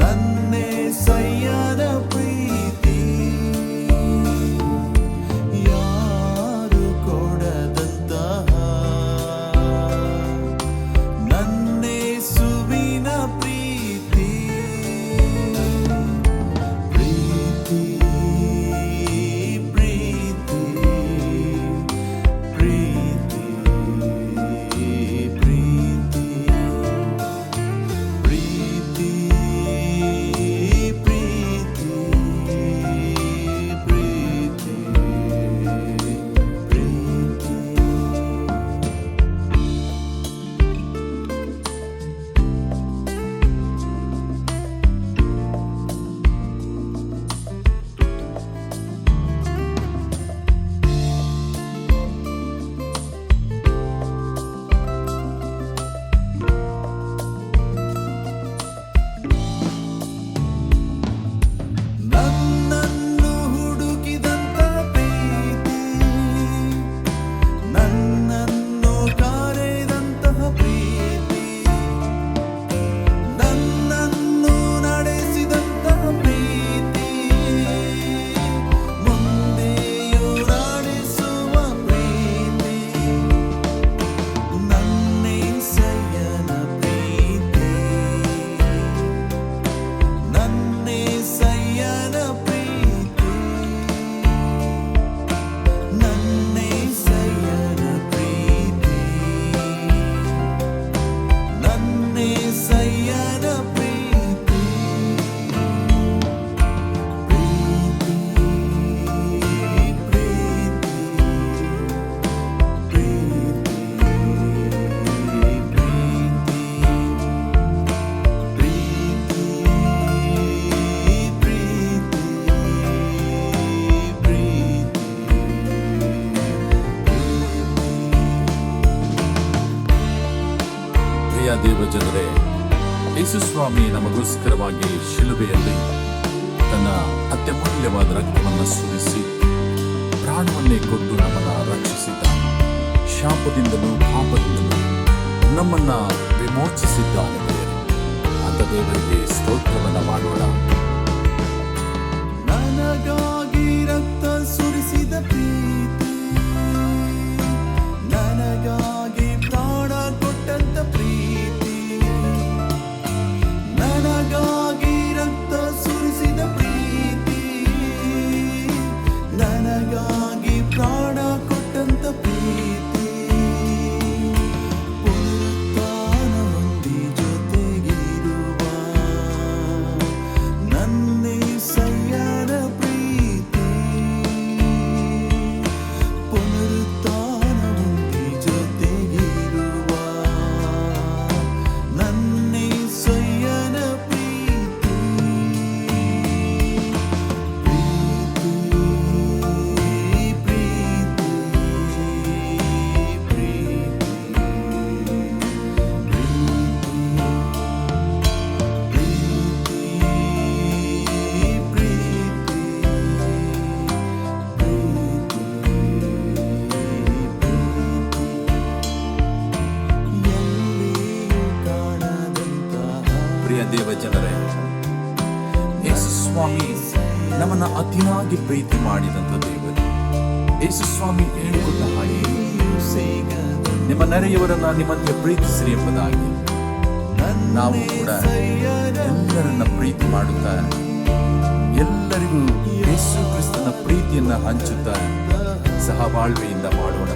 நன்னே செய்யாத ಪ್ರಿಯ ದೇವಜನರೇ ಯೇಸುಸ್ವಾಮಿ ನಮಗೋಸ್ಕರವಾಗಿ ಶಿಲುಬೆಯಲ್ಲಿ ತನ್ನ ಅತ್ಯಮೂಲ್ಯವಾದ ರಕ್ತವನ್ನು ಸುರಿಸಿ, ಪ್ರಾಣವನ್ನೇ ಕೊಟ್ಟು ನಮ್ಮನ್ನು ರಕ್ಷಿಸಿದ್ದ ಶಾಪದಿಂದಲೂ ಪಾಪದಿಂದಲೂ ನಮ್ಮನ್ನ ವಿಮೋಚಿಸಿದ್ದಾನೆ. ಅಂತ ದೇವರಿಗೆ ಸ್ತೋತ್ರವನ್ನ ಮಾಡೋಣ ನನಗಾಗಿ ರಕ್ತ ಸುರಿಸಿದ ಪ್ರೀತಿ ಪ್ರಿಯ ಯೇಸು ಸ್ವಾಮಿ ನಮ್ಮನ್ನ ಅತಿಯಾಗಿ ಪ್ರೀತಿ ಮಾಡಿದಂತ ದೇವರು ಯೇಸುಸ್ವಾಮಿ ಹೇಳಿಕೊಟ್ಟ ಹಾಗೆ, ನಿಮ್ಮ ನೆರೆಯವರನ್ನ ನಿಮ್ಮಂತೆ ಪ್ರೀತಿಸಿರಿ ಎಂಬುದಾಗಿ ನಾವು ಕೂಡ ಎಲ್ಲರನ್ನ ಪ್ರೀತಿ ಮಾಡುತ್ತಾ, ಎಲ್ಲರಿಗೂ ಯೇಸು ಕ್ರಿಸ್ತನ ಪ್ರೀತಿಯನ್ನ ಹಂಚುತ್ತಾ ಸಹಬಾಳ್ವೆಯಿಂದ ಮಾಡೋಣ